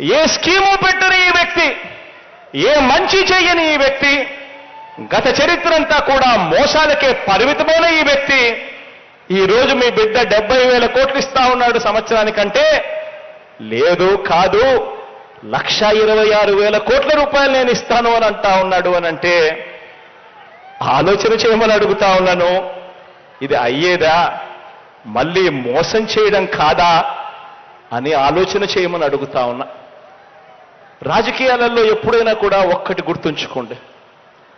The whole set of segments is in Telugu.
ఏ స్కీము పెట్టని ఈ వ్యక్తి ఏ మంచి చేయని ఈ వ్యక్తి గత చరిత్ర అంతా కూడా మోసాలకే పరిమితమైన ఈ వ్యక్తి ఈ రోజు మీ బిడ్డ డెబ్బై వేల కోట్లు ఇస్తా ఉన్నాడు సంవత్సరానికంటే లేదు కాదు లక్ష ఇరవై ఆరు వేల కోట్ల రూపాయలు నేను ఇస్తాను అని అంటా ఉన్నాడు అని అంటే ఆలోచన చేయమని అడుగుతా ఉన్నాను. ఇది అయ్యేదా? మళ్ళీ మోసం చేయడం కాదా? అని ఆలోచన చేయమని అడుగుతా ఉన్నా. రాజకీయాలలో ఎప్పుడైనా కూడా ఒక్కటి గుర్తుంచుకోండి.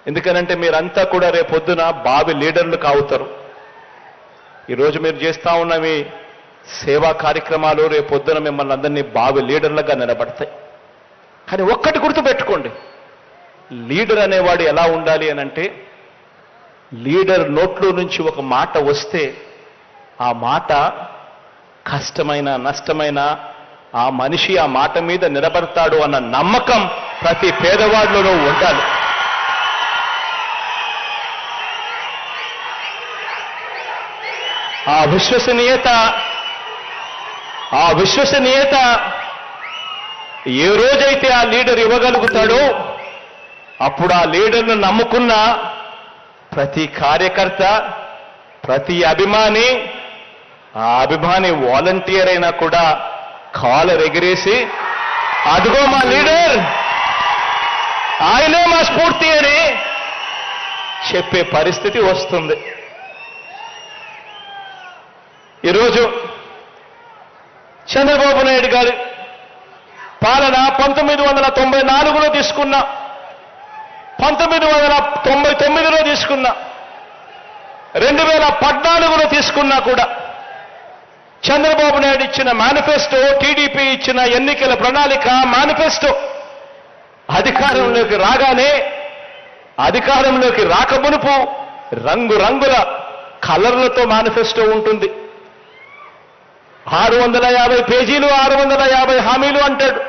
ఎందుకనంటే మీరంతా కూడా రేపొద్దున బావి లీడర్లు కావుతారు. ఈరోజు మీరు చేస్తూ ఉన్న మీ సేవా కార్యక్రమాలు రేపొద్దున మిమ్మల్ని అందరినీ బావి లీడర్లుగా నిలబడతాయి. కానీ ఒక్కటి గుర్తుపెట్టుకోండి. లీడర్ అనేవాడు ఎలా ఉండాలి అని అంటే లీడర్ నోట్లో నుంచి ఒక మాట వస్తే ఆ మాట కష్టమైన నష్టమైన ఆ మనిషి ఆ మాట మీద నిలబడతాడు అన్న నమ్మకం ప్రతి పేదవాడిలోనూ ఉండాలి. ఆ విశ్వసనీయత ఆ విశ్వసనీయత ఏ రోజైతే ఆ లీడర్ ఇవ్వగలుగుతాడో అప్పుడు ఆ లీడర్ను నమ్ముకున్న ప్రతి కార్యకర్త ప్రతి అభిమాని ఆ అభిమాని వాలంటీర్ అయినా కూడా కాలర్ ఎగిరేసి అదిగో మా లీడర్ ఆయనే మా స్ఫూర్తి అని చెప్పే పరిస్థితి వస్తుంది. ఈరోజు చంద్రబాబు నాయుడు గారి పాలన పంతొమ్మిది వందల తొంభై నాలుగులో తీసుకున్న పంతొమ్మిది వందల తొంభై తొమ్మిదిలో తీసుకున్న రెండు వేల పద్నాలుగులో తీసుకున్నా కూడా చంద్రబాబు నాయుడు ఇచ్చిన మేనిఫెస్టో టీడీపీ ఇచ్చిన ఎన్నికల ప్రణాళిక మేనిఫెస్టో. అధికారంలోకి రాగానే అధికారంలోకి రాకమునుపు రంగు రంగుల కలర్లతో మేనిఫెస్టో ఉంటుంది. ఆరు వందల యాభై పేజీలు ఆరు వందల యాభై హామీలు అంటాడు.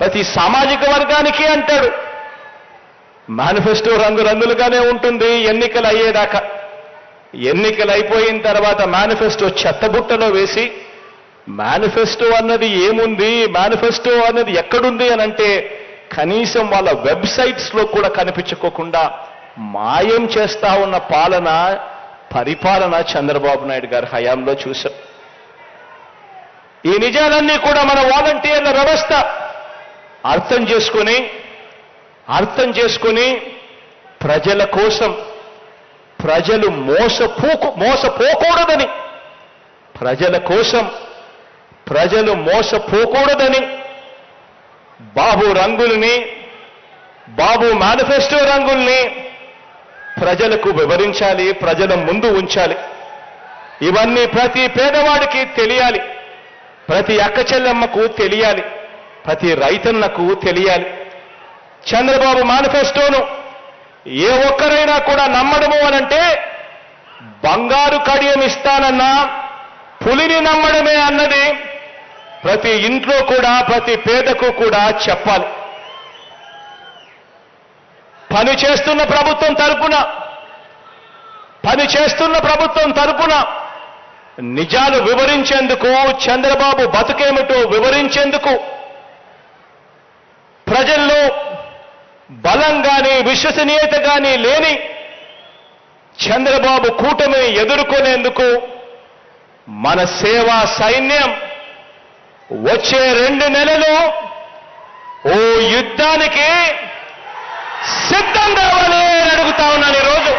ప్రతి సామాజిక వర్గానికి అంటాడు. మేనిఫెస్టో రంగురంగులుగానే ఉంటుంది ఎన్నికలు అయ్యేదాకా ఎన్నికలు అయిపోయిన తర్వాత మేనిఫెస్టో చెత్తబుట్టలో వేసి మేనిఫెస్టో అన్నది ఏముంది? మేనిఫెస్టో అన్నది ఎక్కడుంది? అని అంటే కనీసం వాళ్ళ వెబ్సైట్స్లో కూడా కనిపించుకోకుండా మాయం చేస్తా ఉన్న పాలన పరిపాలన చంద్రబాబు నాయుడు గారి హయాంలో చూశాం. ఈ నిజాలన్నీ కూడా మన వాలంటీర్ల వ్యవస్థ అర్థం చేసుకొని అర్థం చేసుకొని ప్రజల కోసం ప్రజలు మోసపోకు మోసపోకూడదని. ప్రజల కోసం ప్రజలు మోసపోకూడదని. బాబు రంగుల్ని బాబు మేనిఫెస్టో రంగుల్ని ప్రజలకు వివరించాలి ప్రజల ముందు ఉంచాలి. ఇవన్నీ ప్రతి పేదవాడికి తెలియాలి. ప్రతి అక్కచెల్లెమ్మకు తెలియాలి. ప్రతి రైతన్నకు తెలియాలి. చంద్రబాబు మేనిఫెస్టోను ఏ ఒక్కరైనా కూడా నమ్మడము అనంటే బంగారు కడియం ఇస్తానన్నా పులిని నమ్మడమే అన్నది ప్రతి ఇంట్లో కూడా ప్రతి పేదకు కూడా చెప్పాలి. పని చేస్తున్న ప్రభుత్వం తరపున పని చేస్తున్న ప్రభుత్వం తరపున నిజాలు వివరించేందుకు చంద్రబాబు బతుకేమిటో వివరించేందుకు ప్రజల్లో బలం కానీ విశ్వసనీయత కానీ లేని చంద్రబాబు కూటమిని ఎదుర్కొనేందుకు మన సేవా సైన్యం వచ్చే రెండు నెలలు ఓ యుద్ధానికి సిద్ధం కావాలి అని అడుగుతా ఉన్నాను ఈరోజు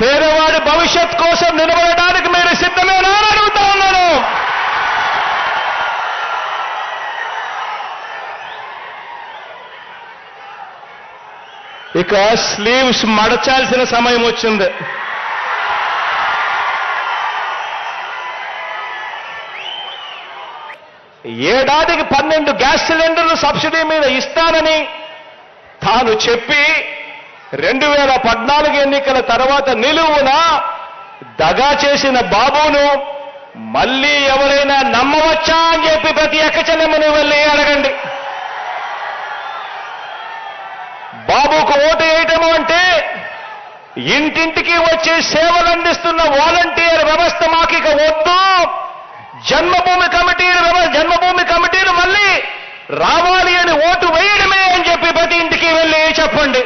పేదవాడి భవిష్యత్ కోసం నిలబడడానికి మీరు సిద్ధమేనా అని అడుగుతా ఉన్నాను. ఇక స్లీవ్స్ మడచాల్సిన సమయం వచ్చింది. ఏడాదికి పన్నెండు గ్యాస్ సిలిండర్లు సబ్సిడీ మీద ఇస్తానని తాను చెప్పి రెండు వేల పద్నాలుగు ఎన్నికల తర్వాత నిలువున దగా చేసిన బాబును మళ్ళీ ఎవరైనా నమ్మవచ్చా అని చెప్పి ప్రతి అక్క వెళ్ళి అడగండి. బాబుకు ఓటు వేయటము అంటే ఇంటింటికి వచ్చి సేవలు అందిస్తున్న వాలంటీర్ వ్యవస్థ మాకు ఇక వద్దు. జన్మభూమి కమిటీలు జన్మభూమి కమిటీలు మళ్ళీ రావాలి అని ఓటు వేయడమే అని చెప్పి ప్రతి ఇంటికి వెళ్ళి చెప్పండి.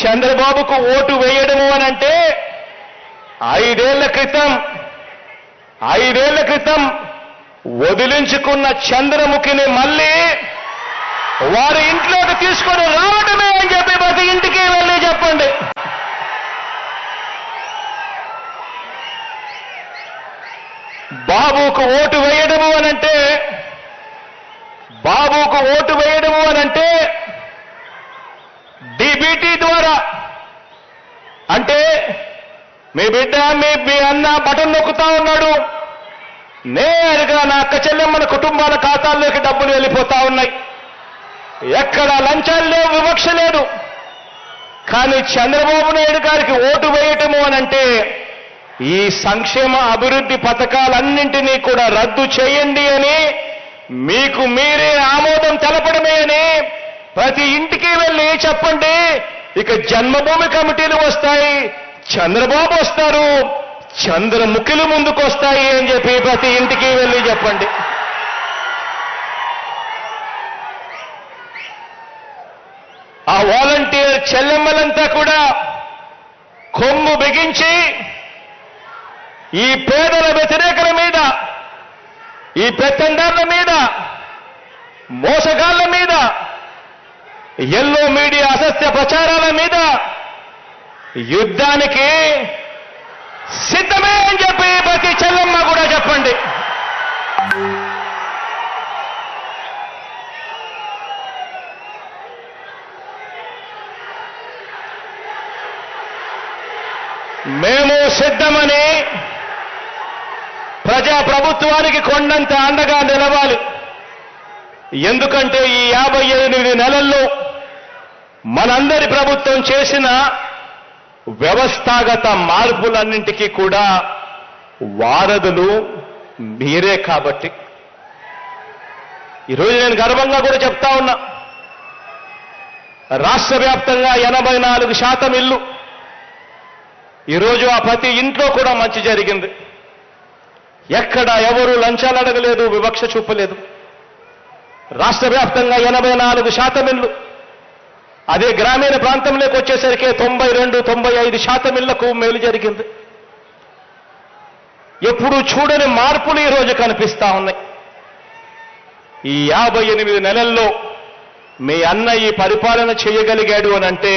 చంద్రబాబుకు ఓటు వేయడము అని అంటే ఐదేళ్ళ క్రితం ఐదేళ్ళ క్రితం వదిలించుకున్న చంద్రముఖిని మళ్ళీ వారి ఇంట్లోకి తీసుకొని రావడమే అని చెప్పి ప్రతి ఇంటికి వెళ్ళి చెప్పండి. బాబుకు ఓటు వేయడము అనంటే బాబుకు ఓటు వేయడము అనంటే డిబిటీ ద్వారా అంటే మీ బిడ్డ మీ మీ అన్న బటన్ నొక్కుతా ఉన్నాడు. నేరుగా నా అక్క చెల్లెమ్మల కుటుంబాల ఖాతాల్లోకి డబ్బులు వెళ్ళిపోతా ఉన్నాయి. ఎక్కడ లంచాలు లేవు వివక్ష లేదు. కానీ చంద్రబాబు నాయుడు గారికి ఓటు వేయటము అనంటే ఈ సంక్షేమ అభివృద్ధి పథకాలన్నింటినీ కూడా రద్దు చేయండి అని మీకు మీరే ఆమోదం తెలపడమే అని ప్రతి ఇంటికి వెళ్ళి చెప్పండి. ఇక జన్మభూమి కమిటీలు వస్తాయి. చంద్రబాబు వస్తారు. చంద్రముఖులు ముందుకు వస్తాయి అని చెప్పి ప్రతి ఇంటికి వెళ్ళి చెప్పండి. ఆ వాలంటీర్ చెల్లెమ్మలంతా కూడా కొమ్ము బిగించి ఈ పేదల వ్యతిరేకల మీద ఈ పెత్తందారుల మీద మోసగాళ్ళ మీద ఎల్లో మీడియా అసత్య ప్రచారాల మీద యుద్ధానికి సిద్ధమే అని చెప్పి ప్రతి చెల్లమ్మ కూడా చెప్పండి. మేము సిద్ధమని ప్రజా ప్రభుత్వానికి కొండంత అండగా నిలవాలి. ఎందుకంటే ఈ యాభై ఎనిమిది నెలల్లో మనందరి ప్రభుత్వం చేసిన వ్యవస్థాగత మార్పులన్నింటికీ కూడా వారధులు మీరే కాబట్టి. ఈరోజు నేను గర్వంగా కూడా చెప్తా ఉన్నా. రాష్ట్ర వ్యాప్తంగా ఎనభై నాలుగు శాతం ఇల్లు ఈరోజు ఆ ప్రతి ఇంట్లో కూడా మంచి జరిగింది. ఎక్కడ ఎవరు లంచాలు అడగలేదు వివక్ష చూపలేదు. రాష్ట్ర వ్యాప్తంగా ఎనభై నాలుగు శాతం ఇల్లు అదే గ్రామీణ ప్రాంతంలోకి వచ్చేసరికి తొంభై రెండు తొంభై ఐదు శాతం ఇళ్ళకు మేలు జరిగింది. ఎప్పుడు చూడని మార్పులు ఈరోజు కనిపిస్తా ఉన్నాయి. ఈ యాభై ఎనిమిది నెలల్లో మీ అన్న ఈ పరిపాలన చేయగలిగాడు అని అంటే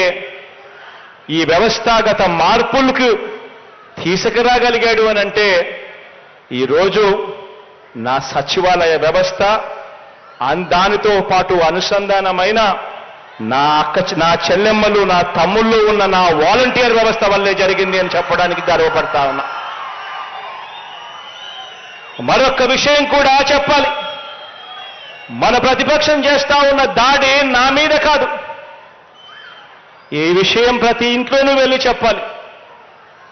ఈ వ్యవస్థాగత మార్పులకు తీసుకురాగలిగాడు అని అంటే ఈరోజు నా సచివాలయ వ్యవస్థ అన్- దానితో పాటు అనుసంధానమైన నా అక్క నా చెల్లెమ్మలు నా తమ్ముళ్ళు ఉన్న నా వాలంటీర్ వ్యవస్థ వల్లే జరిగింది అని చెప్పడానికి గర్వపడతా ఉన్నా. మరొక విషయం కూడా చెప్పాలి. మన ప్రతిపక్షం చేస్తా ఉన్న దాడి నా మీద కాదు. ఈ విషయం ప్రతి ఇంట్లోనూ వెళ్ళి చెప్పాలి.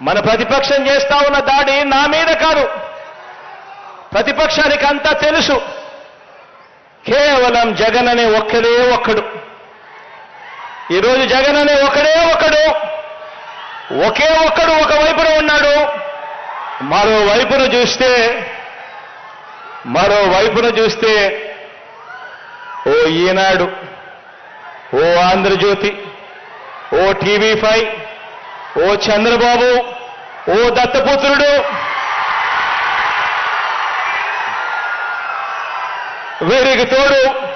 మన ప్రతిపక్షం చేస్తా ఉన్న దాడి నా మీద కాదు. ప్రతిపక్షానికి అంతా తెలుసు. కేవలం జగన్ అనే ఒక్కడే ఒక్కడు. ఈరోజు జగన్ అనే ఒకడే ఒకడు. ఒకే ఒక్కడు ఒక వైపున ఉన్నాడు. మరో వైపున చూస్తే మరో వైపున చూస్తే ఓ ఈనాడు ఓ ఆంధ్రజ్యోతి ఓ టీవీ ఫైవ్ ఓ చంద్రబాబు ఓ దత్తపుత్రుడు. వీరికి తోడు